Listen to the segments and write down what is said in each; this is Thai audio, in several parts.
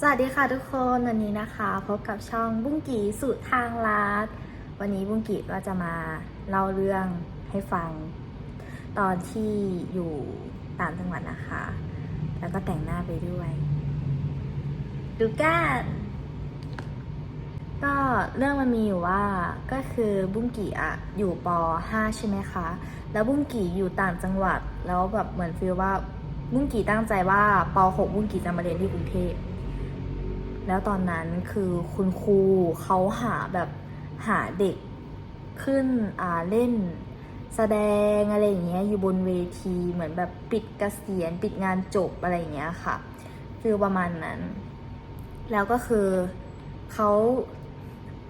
สวัสดีค่ะทุกคนวันนี้นะคะ พบกับช่องบุ้งกีสุดทางลัดวันนี้บุ้งกีก็จะมาเล่าเรื่องให้ฟัง ตอนที่อยู่ต่างจังหวัดนะคะ แล้วก็แต่งหน้าไปด้วย ดูกันก็เรื่องมันมีอยู่ว่าก็คือบุ้งกีอะอยู่ป .5 ใช่ไหมคะ แล้วบุ้งกีอยู่ต่างจังหวัด แล้วแบบเหมือนฟีลว่าบุ้งกีตั้งใจว่าป .6 บุ้งกีจะมาเรียนที่กรุงเทพ แล้วตอนนั้นคือคุณครูเขาหาแบบหาเด็กขึ้นอ่าเล่นแสดงอะไรอย่างเงี้ยอยู่บนเวทีเหมือนแบบปิดเกษียณปิดงานจบอะไรอย่างเงี้ยค่ะฟิลประมาณนั้น แล้วก็คือเขา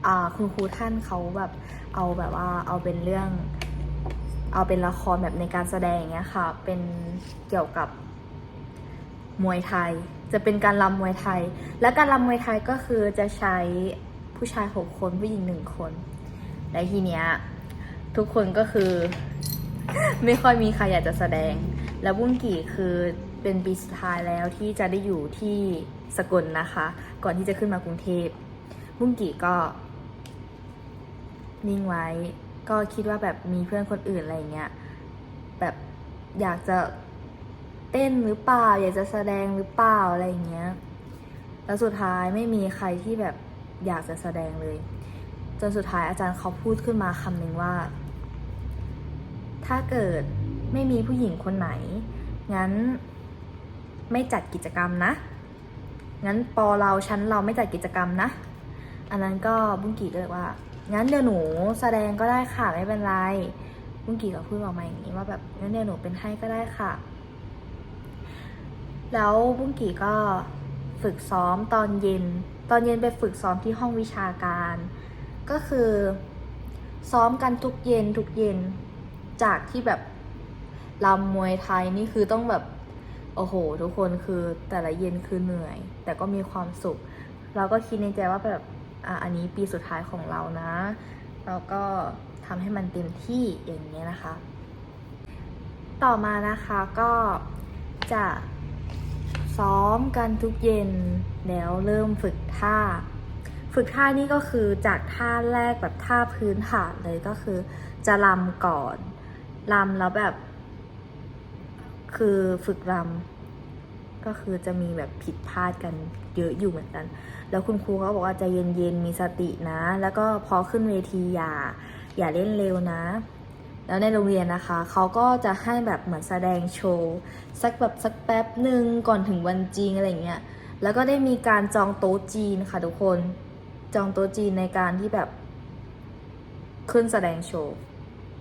อ่าคุณครูท่านเขาแบบเอาแบบว่าเอาเป็นเรื่อง เอาเป็นละครแบบในการแสดงอย่างเงี้ยค่ะ เป็นเกี่ยวกับมวยไทย จะเป็นการรำมวยไทย และการรำมวยไทยก็คือจะใช้ผู้ชายหกคนผู้หญิงหนึ่งคน และทีเนี้ยทุกคนก็คือ ไม่ค่อยมีใครอยากจะแสดง แล้วบุ้งกี่คือเป็นปีสุดท้ายแล้วที่จะได้อยู่ที่สกลนะคะ ก่อนที่จะขึ้นมากรุงเทพบุ้งกี่ก็ นิ่งไว้ ก็คิดว่าแบบมีเพื่อนคนอื่นอะไรเงี้ยแบบอยากจะ เต้นหรือเปล่า อยากจะแสดงหรือเปล่าอะไรเงี้ย แล้วสุดท้ายไม่มีใครที่แบบอยากจะแสดงเลย จนสุดท้ายอาจารย์เขาพูดขึ้นมาคำหนึ่งว่า ถ้าเกิดไม่มีผู้หญิงคนไหน งั้นไม่จัดกิจกรรมนะ งั้นปอเราชั้นเราไม่จัดกิจกรรมนะ อันนั้นก็บุ้งกีก็เลยว่า งั้นเดี๋ยวหนูแสดงก็ได้ค่ะไม่เป็นไรบุ้งกีก็พูดออกมาอย่างนี้ว่าแบบงั้นเดี๋ยวหนูเป็นให้ก็ได้ค่ะ แล้วบุ้งกีก็ฝึกซ้อมตอนเย็น ตอนเย็นไปฝึกซ้อมที่ห้องวิชาการ ก็คือซ้อมกันทุกเย็นทุกเย็น จากที่แบบลำมวยไทยนี่คือต้องแบบโอ้โห ทุกคนคือแต่ละเย็นคือเหนื่อย แต่ก็มีความสุข เราก็คิดในใจว่าแบบอะอันนี้ปีสุดท้ายของเรานะแล้วก็ทำให้มันเต็มที่อย่างนี้นะคะ ต่อมานะคะก็จะ ซ้อมกันทุกเย็น แล้วเริ่มฝึกท่า ฝึกท่านี่ก็คือจากท่าแรกแบบท่าพื้นฐานเลยก็คือ จะลำก่อนลำแล้วแบบ คือฝึกรำก็คือจะมีแบบผิดพลาดกันเยอะอยู่เหมือนกัน แล้วคุณครูเขาบอกว่าใจเย็นๆมีสตินะ แล้วก็พอขึ้นเวทีอย่าอย่าเล่นเร็วนะ แล้วในโรงเรียนนะคะ เขาก็จะให้แบบเหมือนแสดงโชว์สักแบบสักแป๊บหนึ่งก่อนถึงวันจริงอะไรเงี้ย แล้วก็ได้มีการจองโต๊ะจีนค่ะทุกคน จองโต๊ะจีนในการที่แบบ ขึ้นแสดงโชว์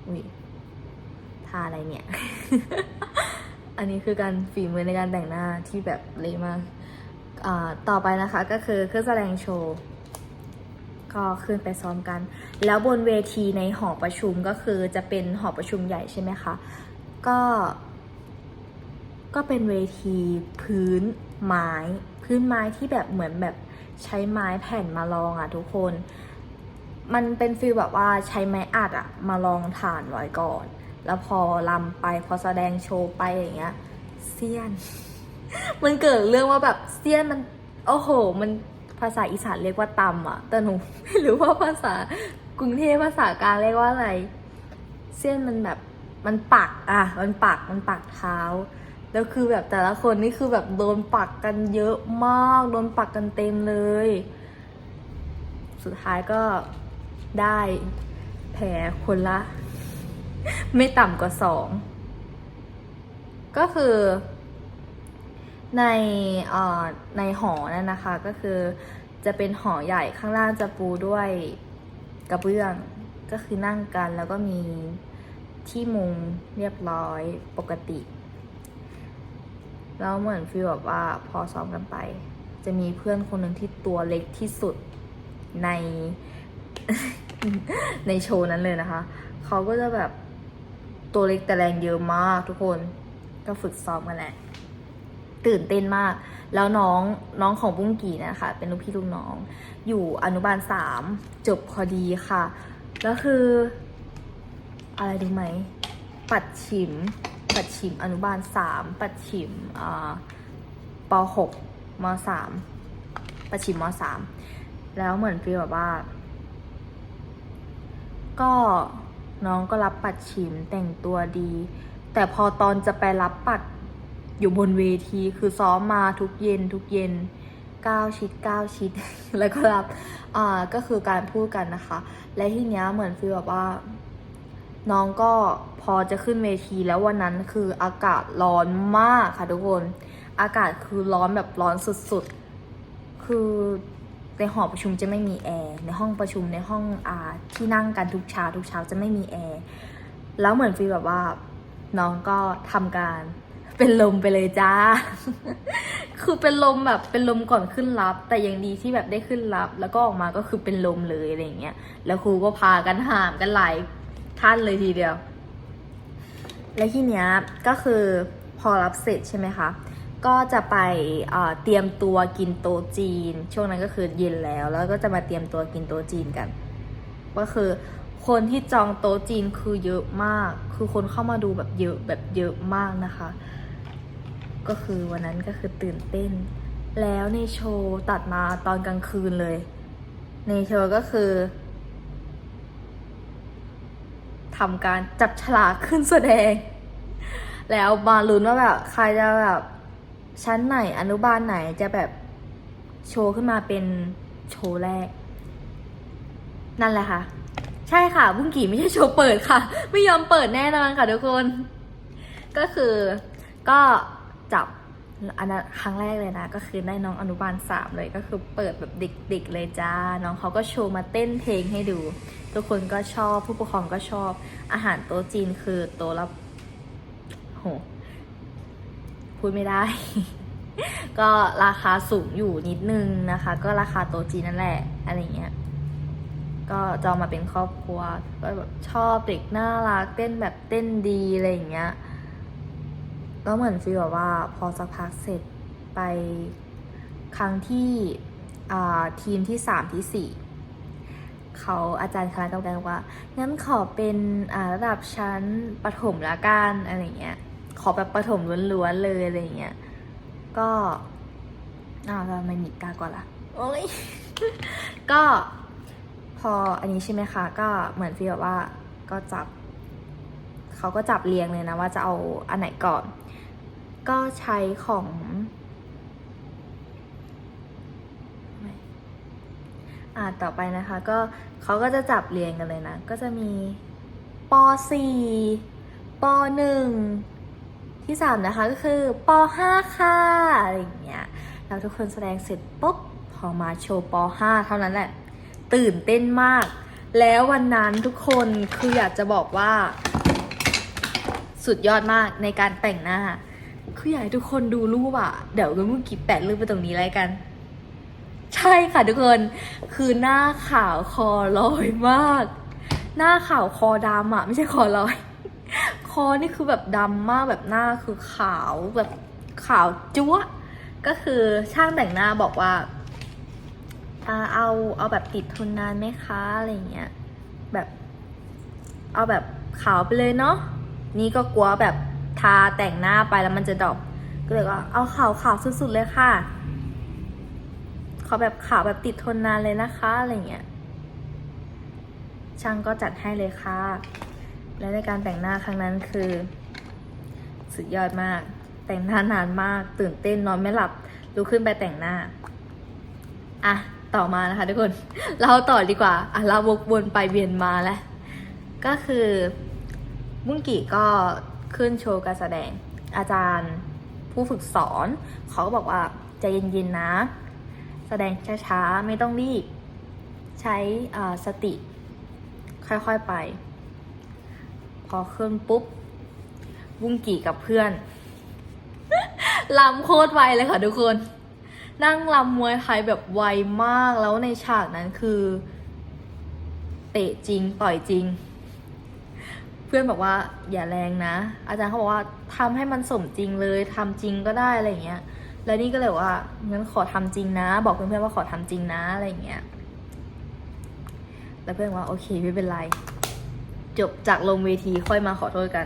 อุ้ยทาอะไรเนี่ย อันนี้คือการฝีมือในการแต่งหน้าที่แบบเละมากอ่าต่อไปนะคะก็คือเครื่องแสดงโชว์ ก็ขึ้นไปซ้อมกัน แล้วบนเวทีในหอประชุมก็คือจะเป็นหอประชุมใหญ่ใช่ไหมคะ ก็ ก็เป็นเวทีพื้นไม้ พื้นไม้ที่แบบเหมือนแบบใช้ไม้แผ่นมาลองอะทุกคน มันเป็นฟีลแบบว่าใช้ไม้อัดอะมาลองฐานไว้ก่อน แล้วพอลำไปพอแสดงโชว์ไปอย่างเงี้ยเซียน มันเกิดเรื่องว่าแบบเซียนมัน โอ้โห มัน ภาษาอีสานเรียกว่าตำอะแต่หนูไม่รู้ว่าภาษากรุงเทพภาษากลางเรียกว่าอะไร เส้นมันแบบมันปักอะ มันปักมันปักเท้า แล้วคือแบบแต่ละคนนี่คือแบบโดนปักกันเยอะมาก โดนปักกันเต็มเลย สุดท้ายก็ได้แผลคนละ ไม่ต่ำกว่าสอง ก็คือ ในในหอนั่นนะคะก็คือจะเป็นหอใหญ่ข้างล่างจะปูด้วยกระเบื้องก็คือนั่งกันแล้วก็มีที่มุงเรียบร้อยปกติ แล้วเหมือนฟีลแบบว่าพอซ้อมกันไป จะมีเพื่อนคนหนึ่งที่ตัวเล็กที่สุดในในโชว์นั้นเลยนะคะ เขาก็จะแบบตัวเล็กแต่แรงเยอะมากทุกคนก็ฝึกซ้อมกันแหละ ตื่นเต้นมาก แล้วน้องน้องของบุ้งกี่นะคะเป็นลูกพี่ลูกน้อง อยู่อนุบาลสามจบพอดีค่ะ แล้วคือ อะไรดูไหม ปัดฉิม ปัดฉิมอนุบาลสามปัดฉิมอ่าปหกมสามประชิมมสามแล้วเหมือนฟีลแบบว่า ก็น้องก็รับปัดชิมแต่งตัวดี แต่พอตอนจะไปรับปัด อยู่บนเวทีคือซ้อมมาทุกเย็นทุกเย็นก้าวชิดก้าวชิดแล้วก็รับอ่าก็คือการพูดกันนะคะ และที่เนี้ยเหมือนฟีลแบบว่า น้องก็พอจะขึ้นเวทีแล้ววันนั้นคืออากาศร้อนมากค่ะทุกคน อากาศคือร้อนแบบร้อนสุดๆ คือในหอประชุมจะไม่มีแอร์ในห้องประชุมในห้องอาที่นั่งกันทุกเช้าทุกเช้าจะไม่มีแอร์แล้วเหมือนฟีลแบบว่าน้องก็ทำการ เป็นลมไปเลยจ้า คือเป็นลมแบบเป็นลมก่อนขึ้นรับ แต่ยังดีที่แบบได้ขึ้นรับ แล้วก็ออกมาก็คือเป็นลมเลยอะไรเงี้ย แล้วครูก็พากันหามกันหลายท่านเลยทีเดียว และที่เนี้ยก็คือพอรับเสร็จใช่ไหมคะ ก็จะไปเอ่อเตรียมตัวกินโต๊ะจีน ช่วงนั้นก็คือเย็นแล้ว แล้วก็จะมาเตรียมตัวกินโต๊ะจีนกัน ก็คือคนที่จองโต๊ะจีนคือเยอะมาก คือคนเข้ามาดูแบบเยอะแบบเยอะมากนะคะ ก็คือวันนั้นก็คือตื่นเต้น แล้วในโชว์ตัดมาตอนกลางคืนเลย ในโชว์ก็คือทำการจับฉลากขึ้นแสดง แล้วมาลุ้นว่าแบบใครจะแบบชั้นไหนอนุบาลไหนจะแบบโชว์ขึ้นมาเป็นโชว์แรก นั่นแหละค่ะ ใช่ค่ะบุ้งกี่ไม่ใช่โชว์เปิดค่ะ ไม่ยอมเปิดแน่นอนค่ะทุกคน ก็คือก็ จับอันนั้นครั้งแรกเลยนะ ก็คือได้น้องอนุบาลสามเลยก็คือเปิดแบบเด็กๆเลยจ้า น้องเขาก็โชว์มาเต้นเพลงให้ดู ทุกคนก็ชอบผู้ปกครองก็ชอบ อาหารโต๊ะจีนคือโต๊ะละโหพูดไม่ได้ ก็ราคาสูงอยู่นิดนึงนะคะ ก็ราคาโต๊ะจีนนั่นแหละอะไรเงี้ยก็จองมาเป็นครอบครัว ก็แบบชอบเด็กน่ารักเต้นแบบเต้นดีอะไรอย่างเงี้ย ก็เหมือนฟีลแบบว่าพอสักพักเสร็จไปครั้งที่ทีมที่สามที่สี่เขาอาจารย์คณะกรรมการบอกว่า งั้นขอเป็นระดับชั้นประถมละกันอะไรเงี้ย ขอแบบประถมล้วนๆเลยอะไรเงี้ย ก็อ้าวเราไม่มีตาก่อนละโอ้ย ก็พออันนี้ใช่ไหมคะ ก็เหมือนฟีลแบบว่าก็จับ เขาก็จับเรียงเลยนะว่าจะเอาอันไหนก่อน ก็ใช้ของอ่าต่อไปนะคะก็เขาก็จะจับเรียงกันเลยนะ ก็จะมีป .4 ป .1 ที่สามนะคะก็คือป .5 ค่ะอะไรอย่างเงี้ยแล้วทุกคนแสดงเสร็จปุ๊บพอมาโชว์ป .5 เท่านั้นแหละ ตื่นเต้นมาก แล้ววันนั้นทุกคนคืออยากจะบอกว่า สุดยอดมากในการแต่งหน้า คืออยากให้ทุกคนดูรูปอะเดี๋ยวเมื่อกี้แปะรูปไปตรงนี้เลยกัน ใช่ค่ะทุกคน คือหน้าขาวคอลอยมาก หน้าขาวคอดำอะไม่ใช่คอลอย คอนี่คือแบบดำมากแบบหน้าคือขาวแบบขาวจั๊วก็คือช่างแต่งหน้าบอกว่าอ่าเอาเอาแบบติดทนนานไหมคะอะไรเงี้ยแบบ เอาแบบขาวไปเลยเนาะนี่ก็กลัวแบบ ทาแต่งหน้าไปแล้วมันจะดอปก็เลยว่าเอาขาวขาวสุดๆเลยค่ะ ขอแบบขาวแบบติดทนนานเลยนะคะอะไรเงี้ย ช่างก็จัดให้เลยค่ะ และในการแต่งหน้าครั้งนั้นคือ สุดยอดมาก แต่งหน้านานมาก ตื่นเต้นนอนไม่หลับลุกขึ้นไปแต่งหน้า อะต่อมานะคะทุกคน เราต่อดีกว่า อะเราวกวนไปเวียนมาแล้ว ก็คือมุ้งกี่ก็ ขึ้นโชว์การแสดง อาจารย์ผู้ฝึกสอน เขาก็บอกว่าใจเย็นๆนะ แสดงช้าๆ ไม่ต้องรีบ ใช้สติ ค่อยๆไป พอขึ้นปุ๊บ วุ้งกี่กับเพื่อนลำโคตรไวเลยค่ะทุกคน นั่งลำมวยไทยแบบไวมากแล้วในฉากนั้นคือ เตะจริง ต่อยจริง เพื่อนบอกว่าอย่าแรงนะ อาจารย์เขาบอกว่าทำให้มันสมจริงเลยทำจริงก็ได้อะไรอย่างเงี้ย แล้วนี่ก็เลยว่างั้นขอทำจริงนะ บอกเพื่อนๆว่าขอทำจริงนะอะไรอย่างเงี้ย แล้วเพื่อนว่าโอเคไม่เป็นไร จบจากลงเวทีค่อยมาขอโทษกัน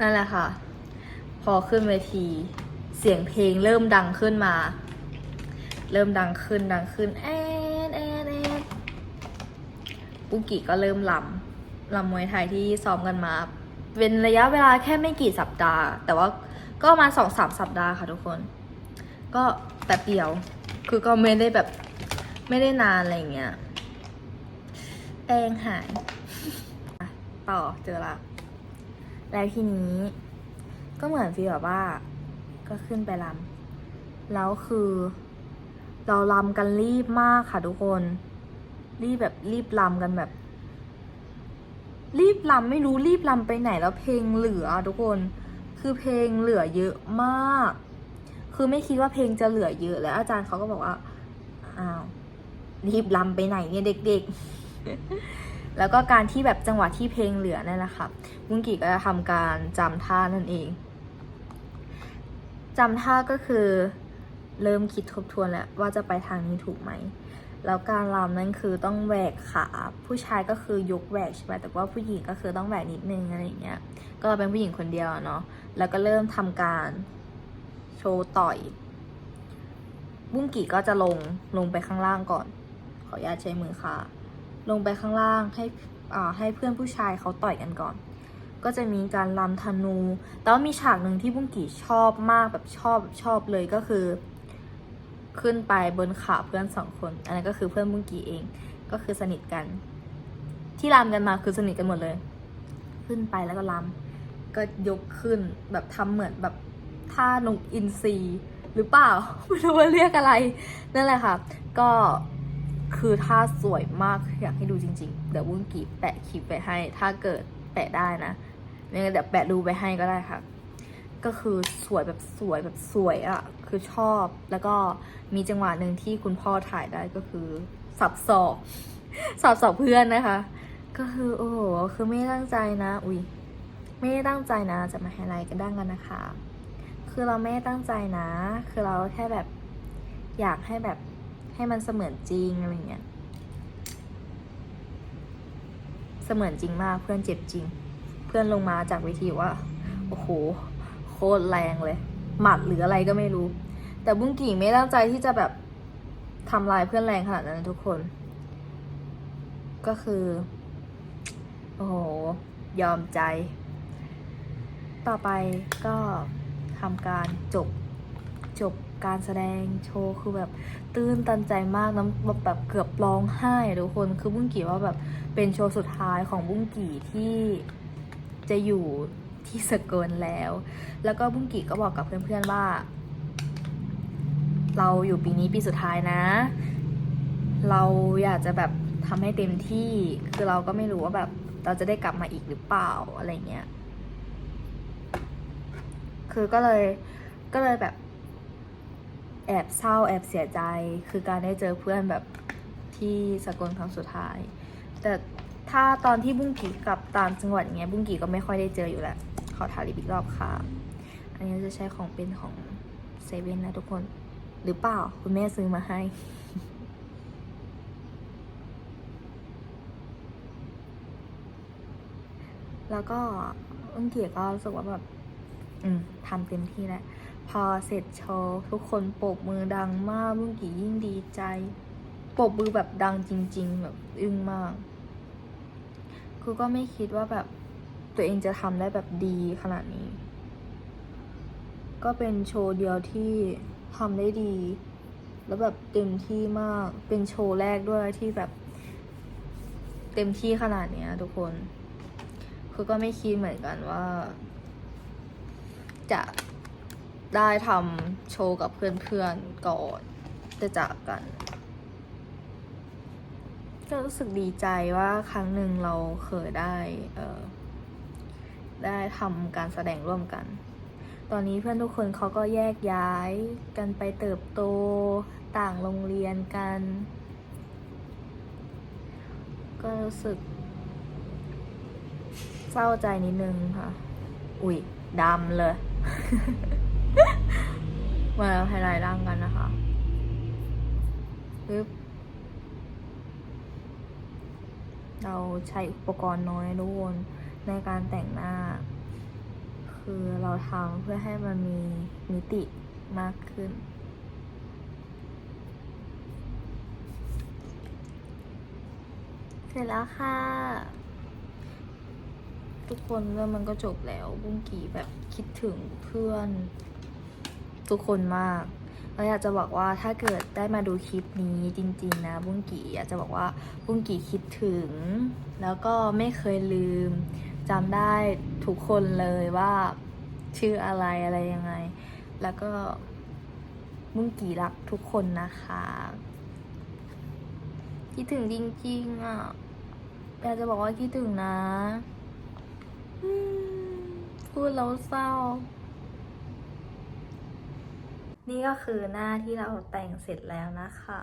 นั่นแหละค่ะ พอขึ้นเวที เสียงเพลงเริ่มดังขึ้นมา เริ่มดังขึ้นดังขึ้นแอนแอน แอนบุกิก็เริ่มลำลำมวยไทยที่ซ้อมกันมา เป็นระยะเวลาแค่ไม่กี่สัปดาห์ แต่ว่าก็มาสองสามสัปดาห์ค่ะทุกคน ก็แป๊บเดียว คือก็ไม่ได้แบบไม่ได้นานอะไรเงี้ยแป้งหาย ต่อเจอละ แล้วทีนี้ ก็เหมือนฟีลแบบว่า ก็ขึ้นไปลำแล้วคือ เราลำกันรีบมากค่ะทุกคน รีบแบบรีบลำกันแบบ รีบลำไม่รู้รีบลำไปไหนแล้วเพลงเหลือทุกคน คือเพลงเหลือเยอะมาก คือไม่คิดว่าเพลงจะเหลือเยอะแล้วอาจารย์เขาก็บอกว่าอ้าวรีบลำไปไหนเนี่ยเด็ก ๆ แล้วก็การที่แบบจังหวะที่เพลงเหลือนั่นแหละค่ะบุ้งกีก็จะทำการจำท่านั่นเองจำท่าก็คือเริ่มคิดทบทวนแล้วว่าจะไปทางนี้ถูกไหม แล้วการรำนั่นคือต้องแหวกขา ผู้ชายก็คือยกแหวกใช่ไหมแต่ว่าผู้หญิงก็คือต้องแหวกนิดนึงอะไรอย่างเงี้ย ก็เราเป็นผู้หญิงคนเดียวเนาะ แล้วก็เริ่มทำการโชว์ต่อย บุ้งกี่ก็จะลงลงไปข้างล่างก่อน ขออนุญาตใช้มือค่ะ ลงไปข้างล่างให้อ่าให้เพื่อนผู้ชายเขาต่อยกันก่อน ก็จะมีการลำธนู แต่ว่ามีฉากหนึ่งที่บุ้งกี่ชอบมากแบบชอบชอบเลยก็คือ ขึ้นไปบนขาเพื่อนสองคน อันนั้นก็คือเพื่อนบุ้งกี่เอง ก็คือสนิทกัน ที่รำกันมาคือสนิทกันหมดเลย ขึ้นไปแล้วก็ลำก็ยกขึ้นแบบทำเหมือนแบบท่านกอินทรีหรือเปล่าไม่รู้ว่าเรียกอะไร นั่นแหละค่ะ ก็คือท่าสวยมากอยากให้ดูจริง ๆ เดี๋ยววุ้งกีแปะคลิปไปให้ ถ้าเกิดแปะได้นะเนี่ยเดี๋ยวแปะดูไปให้ก็ได้ค่ะ ก็คือสวยแบบสวยแบบสวยอะ่ะ คือชอบ แล้วก็มีจังหวะหนึ่งที่คุณพ่อถ่ายได้ก็คือสับศอกสับศอกเพื่อนนะคะ ก็คือโอ้โหคือไม่ตั้งใจนะ อุ้ยไม่ได้ตั้งใจนะ จะมาไฮไลท์กันด้านกันนะคะ คือเราไม่ได้ตั้งใจนะ คือเราแค่แบบอยากให้แบบให้มันเสมือนจริงอะไรเงี้ยเสมือนจริงมากเพื่อนเจ็บจริง เพื่อนลงมาจากเวทีว่า โอ้โห โคตรแรงเลย หมัดหรืออะไรก็ไม่รู้ แต่บุ้งกี่ไม่ตั้งใจที่จะแบบทำลายเพื่อนแรงขนาดนั้นนะทุกคน ก็คือ โอ้โห ยอมใจ ต่อไปก็ทำการจบจบการแสดงโชว์คือแบบตื้นตันใจมากน้ำแบบแบบเกือบร้องไห้ทุกคนคือบุ้งกี่ว่าแบบเป็นโชว์สุดท้ายของบุ้งกี่ที่จะอยู่ที่สกลแล้ว แล้วก็บุ้งกี่ก็บอกกับเพื่อนๆว่า เราอยู่ปีนี้ปีสุดท้ายนะ เราอยากจะแบบทำให้เต็มที่ คือเราก็ไม่รู้ว่าแบบเราจะได้กลับมาอีกหรือเปล่าอะไรเงี้ย คือก็เลยก็เลยแบบ แอบเศร้าแอบเสียใจ คือการได้เจอเพื่อนแบบที่สกลครั้งสุดท้าย แต่ถ้าตอนที่บุ้งกีกลับตามจังหวัดเงี้ยบุ้งกีก็ไม่ค่อยได้เจออยู่แหละขอทาลิปอีกรอบค่ะ อันนี้จะใช้ของเป็นของเซเว่นนะทุกคน หรือเปล่า คุณแม่ซื้อมาให้ แล้วก็บุ้งกีก็รู้สึกว่าแบบ อืมทำเต็มที่แล้ว พอเสร็จโชว์ทุกคนปรบมือดังมากบุ้งกี่ยิ่งดีใจปรบมือแบบดังจริง ๆ แบบอึ้งมากคือก็ไม่คิดว่าแบบตัวเองจะทำได้แบบดีขนาดนี้ ก็เป็นโชว์เดียวที่ ทำได้ดี แล้วแบบเต็มที่มากเป็นโชว์แรกด้วยที่แบบ เต็มที่ขนาดเนี้ย ทุกคนคือก็ไม่คิดเหมือนกันว่า จะได้ทำโชว์กับเพื่อนๆก่อนจะจากกัน ก็รู้สึกดีใจว่าครั้งหนึ่งเราเคยได้ เออได้ทำการแสดงร่วมกัน ตอนนี้เพื่อนทุกคนเขาก็แยกย้ายกันไปเติบโตต่างโรงเรียนกัน ก็รู้สึก เศร้าใจนิดนึงค่ะ อุ๊ยดำเลย มาไฮไลท์ร่างกันนะคะปึ๊บเราใช้อุปกรณ์น้อยทุกคนในการแต่งหน้า คือเราทำเพื่อให้มันมีมิติมากขึ้น เสร็จแล้วค่ะ ทุกคนเรื่องมันก็จบแล้วบุ้งกี่แบบคิดถึงเพื่อน ทุกคนมากก็อยากจะบอกว่าถ้าเกิดได้มาดูคลิปนี้จริงๆนะบุ้งกี่อยากจะบอกว่าบุ้งกี่คิดถึง แล้วก็ไม่เคยลืม จำได้ทุกคนเลยว่าชื่ออะไรอะไรยังไง แล้วก็บุ้งกี่รักทุกคนนะคะคิดถึงจริงๆอะอยากจะบอกว่าคิดถึงนะพูดแล้วเศร้า นี่ก็คือหน้าที่เราแต่งเสร็จแล้วนะคะ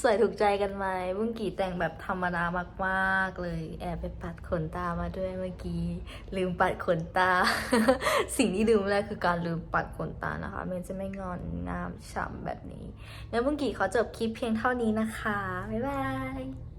สวยถูกใจกันไหมบุ้งกี่แต่งแบบธรรมดามากๆเลย แอบไปปัดขนตามาด้วยเมื่อกี้ ลืมปัดขนตา สิ่งที่ลืมแรกคือการลืมปัดขนตานะคะมันจะไม่งอนงามฉ่ำแบบนี้ แล้วบุ้งกี่ขอจบคลิปเพียงเท่านี้นะคะ บ๊ายบาย